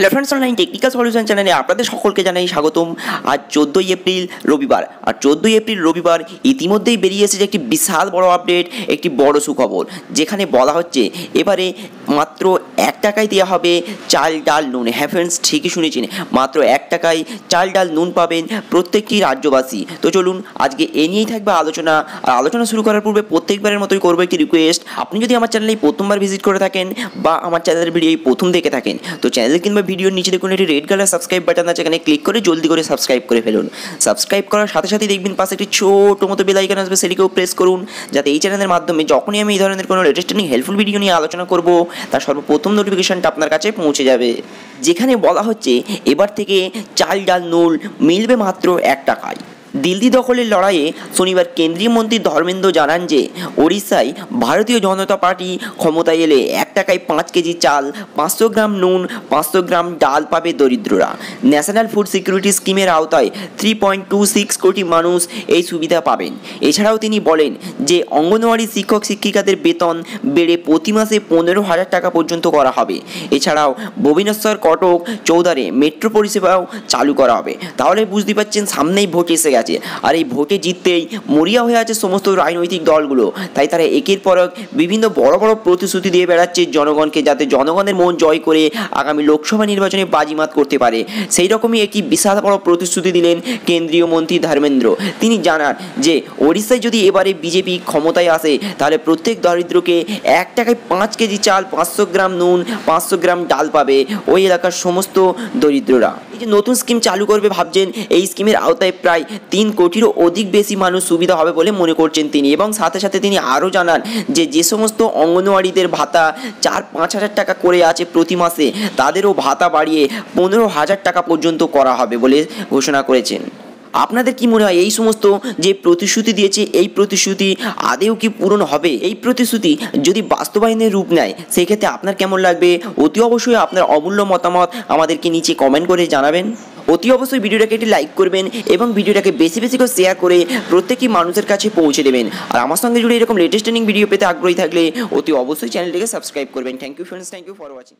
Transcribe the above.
Hello friends online technical solution চ্যানেলে আপনাদের সকলকে জানাই স্বাগতম। আজ চোদ্দোই এপ্রিল, রবিবার। আর চোদ্দোই এপ্রিল, রবিবার ইতিমধ্যেই বেরিয়ে এসেছে একটি বিশাল বড় আপডেট একটি বড় সুখবর, যেখানে বলা হচ্ছে এবারে মাত্র এক টাকায় দেওয়া হবে চাল, ডাল, নুন। হ্যাঁ ফ্রেন্ডস ঠিকই শুনেছেন, মাত্র এক টাকায় চাল, ডাল, নুন পাবেন প্রত্যেকটি রাজ্যবাসী। তো চলুন, আজকে এ নিয়েই থাকবে আলোচনা। আর আলোচনা শুরু করার পূর্বে প্রত্যেকবারের মতোই করব একটি রিকোয়েস্ট আপনি যদি আমার চ্যানেলে প্রথমবার ভিজিট করে থাকেন বা আমার চ্যানেলের ভিডিও প্রথম দেখে থাকেন, তো চ্যানেল কিংবা ভিডিওর নিচে দেখুন একটি রেড কালার সাবস্ক্রাইব বাটন আছে, এখানে ক্লিক করে জলদি করে সাবস্ক্রাইব করে ফেলুন। সাবস্ক্রাইব করার সাথে সাথে দেখবেন পাশে একটি ছোটো মতো বেল আইকন আসবে, সেটিকেও প্রেস করুন, যাতে এই চ্যানেলের মাধ্যমে যখনই আমি এই ধরনের কোনো লেটেস্ট হেল্পফুল ভিডিও নিয়ে আলোচনা করব, তার সর্বপ্রথম নোটিফিকেশনটা আপনার কাছে পৌঁছে যাবে। যেখানে বলা হচ্ছে, এবার থেকে চাল ডাল নুল মিলবে মাত্র এক টাকায়। দিল্লি দখলের লড়াইয়ে শনিবার কেন্দ্রীয় মন্ত্রী ধর্মেন্দ্র জানান যে, ওড়িশায় ভারতীয় জনতা পার্টি ক্ষমতায় এলে এক টাকায় পাঁচ কেজি চাল, পাঁচশো গ্রাম নুন, পাঁচশো গ্রাম ডাল পাবে দরিদ্ররা। ন্যাশনাল ফুড সিকিউরিটি স্কিমের আওতায় থ্রি পয়েন্ট টু সিক্স কোটি মানুষ এই সুবিধা পাবেন। এছাড়াও তিনি বলেন যে, অঙ্গনওয়াড়ি শিক্ষক শিক্ষিকাদের বেতন বেড়ে প্রতি মাসে পনেরো হাজার টাকা পর্যন্ত করা হবে। এছাড়াও ভুবনেশ্বর কটক চৌদারে মেট্রো পরিষেবাও চালু করা হবে। তাহলে বুঝতে পারছেন, সামনেই ভোট এসে গেছে। আর এই ভোটে জিততেই মরিয়া হয়ে আছে সমস্ত রাজনৈতিক দলগুলো। তাই তারা একের পর এক বিভিন্ন বড় বড় প্রতিশ্রুতি দিয়ে বেড়াচ্ছে জনগণকে, যাতে জনগণের মন জয় করে আগামী লোকসভা নির্বাচনে বাজিমাত করতে পারে। সেই রকমই একটি বিশাল বড় প্রতিশ্রুতি দিলেন কেন্দ্রীয় মন্ত্রী ধর্মেন্দ্র। তিনি জানান যে, ওড়িশায় যদি এবারে বিজেপি ক্ষমতায় আসে, তাহলে প্রত্যেক দরিদ্রকে এক টাকায় পাঁচ কেজি চাল, পাঁচশো গ্রাম নুন, পাঁচশো গ্রাম ডাল পাবে। ওই এলাকার সমস্ত দরিদ্ররা। যে নতুন স্কিম চালু করবে ভাবছেন, এই স্কিমের আওতায় প্রায় তিন কোটিরও অধিক বেশি মানুষ সুবিধা হবে বলে মনে করছেন তিনি। এবং সাথে সাথে তিনি আরও জানান যে যে সমস্ত অঙ্গনওয়াড়িদের ভাতা চার পাঁচ হাজার টাকা করে আছে প্রতি মাসে, তাদেরও ভাতা বাড়িয়ে পনেরো হাজার টাকা পর্যন্ত করা হবে বলে ঘোষণা করেছেন। আপনাদের কি মনে হয় এই সমস্ত যে প্রতিশ্রুতি দিয়েছে, এই প্রতিশ্রুতি আদেও কি পূরণ হবে? এই প্রতিশ্রুতি যদি বাস্তবায়নের রূপ নেয়, সেক্ষেত্রে আপনার কেমন লাগবে? অতি অবশ্যই আপনার অমূল্য মতামত আমাদেরকে নিচে কমেন্ট করে জানাবেন। অতি অবশ্যই ভিডিওটাকে একটি লাইক করবেন এবং ভিডিওটাকে বেশি বেশি করে শেয়ার করে প্রত্যেকটি মানুষের কাছে পৌঁছে দেবেন। আর আমার সঙ্গে জুড়ে এরকম লেটেস্ট ট্রেনিং ভিডিও পেতে আগ্রহী থাকলে অতি অবশ্যই চ্যানেলটিকে সাবস্ক্রাইব করবেন। Thank you friends thank you for watching